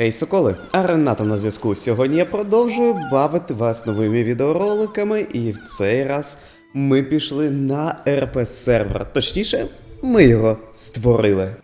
Ей, соколи, а Рената на зв'язку. Сьогодні я продовжую бавити вас новими відеороликами, і в цей раз ми пішли на РП сервер. Точніше, ми його створили.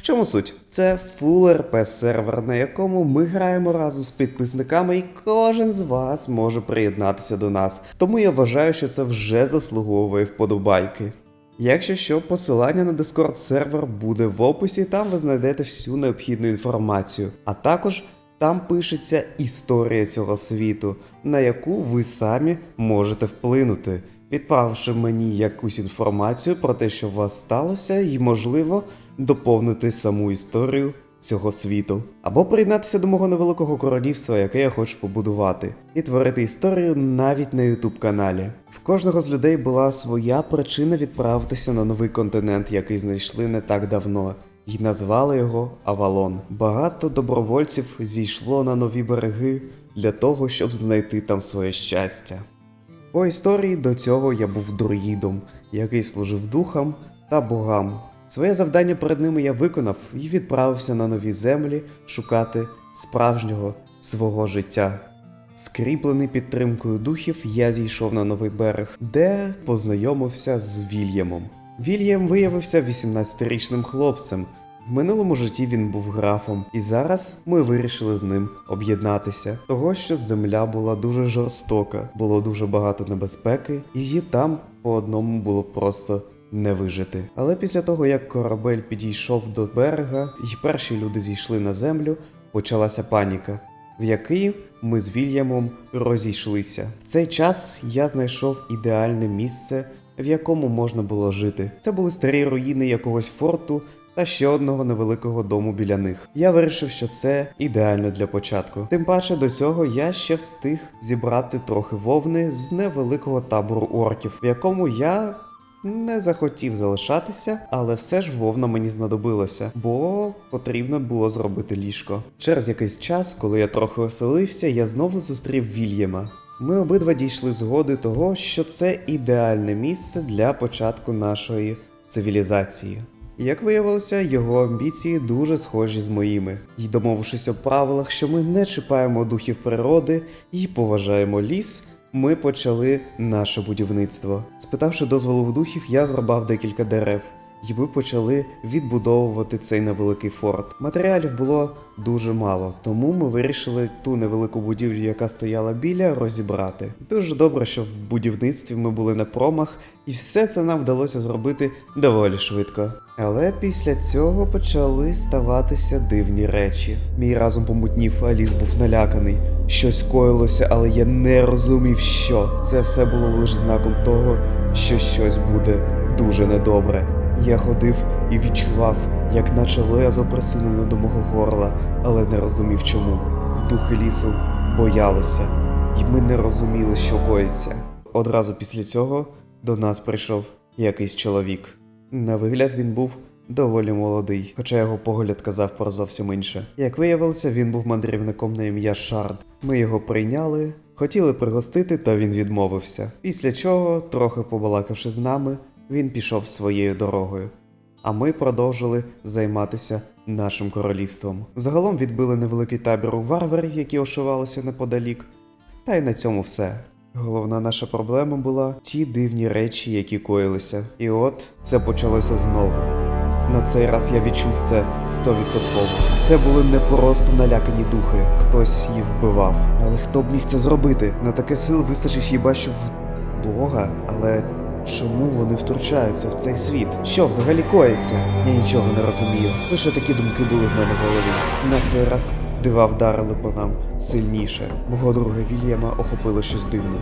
В чому суть? Це Full RP сервер, на якому ми граємо разом з підписниками, і кожен з вас може приєднатися до нас. Тому я вважаю, що це вже заслуговує вподобайки. Якщо що, посилання на Discord сервер буде в описі, там ви знайдете всю необхідну інформацію. А також там пишеться історія цього світу, на яку ви самі можете вплинути, відправивши мені якусь інформацію про те, що у вас сталося, і, можливо, доповнити саму історію цього світу. Або приєднатися до мого невеликого королівства, яке я хочу побудувати, і творити історію навіть на YouTube каналі. В кожного з людей була своя причина відправитися на новий континент, який знайшли не так давно. І назвали його Авалон. Багато добровольців зійшло на нові береги для того, щоб знайти там своє щастя. По історії до цього я був друїдом, який служив духам та богам. Своє завдання перед ними я виконав і відправився на нові землі шукати справжнього свого життя. Скріплений підтримкою духів, я зійшов на новий берег, де познайомився з Вільямом. Вільям виявився 18-річним хлопцем. В минулому житті він був графом, і зараз ми вирішили з ним об'єднатися. Того, що земля була дуже жорстока, було дуже багато небезпеки, її там по одному було просто не вижити. Але після того, як корабель підійшов до берега, і перші люди зійшли на землю, почалася паніка, в якій ми з Вільямом розійшлися. В цей час я знайшов ідеальне місце, в якому можна було жити. Це були старі руїни якогось форту та ще одного невеликого дому біля них. Я вирішив, що це ідеально для початку. Тим паче до цього я ще встиг зібрати трохи вовни з невеликого табору орків, в якому я. Не захотів залишатися, але все ж вовна мені знадобилося, бо потрібно було зробити ліжко. Через якийсь час, коли я трохи оселився, я знову зустрів Вільяма. Ми обидва дійшли згоди того, що це ідеальне місце для початку нашої цивілізації. Як виявилося, його амбіції дуже схожі з моїми. І домовившись у правилах, що ми не чіпаємо духів природи і поважаємо ліс, ми почали наше будівництво. Спитавши дозволу в духів, я зрубав декілька дерев, і ми почали відбудовувати цей невеликий форт. Матеріалів було дуже мало, тому ми вирішили ту невелику будівлю, яка стояла біля, розібрати. Дуже добре, що в будівництві ми були на промах, і все це нам вдалося зробити доволі швидко. Але після цього почали ставатися дивні речі. Мій разум помутнів, а ліс був наляканий. Щось коїлося, але я не розумів, що. Це все було лише знаком того, що щось буде дуже недобре. Я ходив і відчував, як наче лезо присунуло до мого горла, але не розумів чому. Духи лісу боялися, і ми не розуміли, що коїться. Одразу після цього до нас прийшов якийсь чоловік. На вигляд він був доволі молодий, хоча його погляд казав про зовсім інше. Як виявилося, він був мандрівником на ім'я Шард. Ми його прийняли, хотіли пригостити, та він відмовився. Після чого, трохи побалакавши з нами, він пішов своєю дорогою. А ми продовжили займатися нашим королівством. Загалом відбили невеликий табір у варварів, які ошивалися неподалік. Та й на цьому все. Головна наша проблема була ті дивні речі, які коїлися. І от це почалося знову. На цей раз я відчув це стовідсотково. Це були не просто налякані духи, хтось їх вбивав. Але хто б міг це зробити? На таке сил вистачить хіба що в Бога, але чому вони втручаються в цей світ? Що взагалі коїться? Я нічого не розумію. Лише такі думки були в мене в голові. На цей раз дива вдарили по нам сильніше. Мого друга Вільяма охопило щось дивне.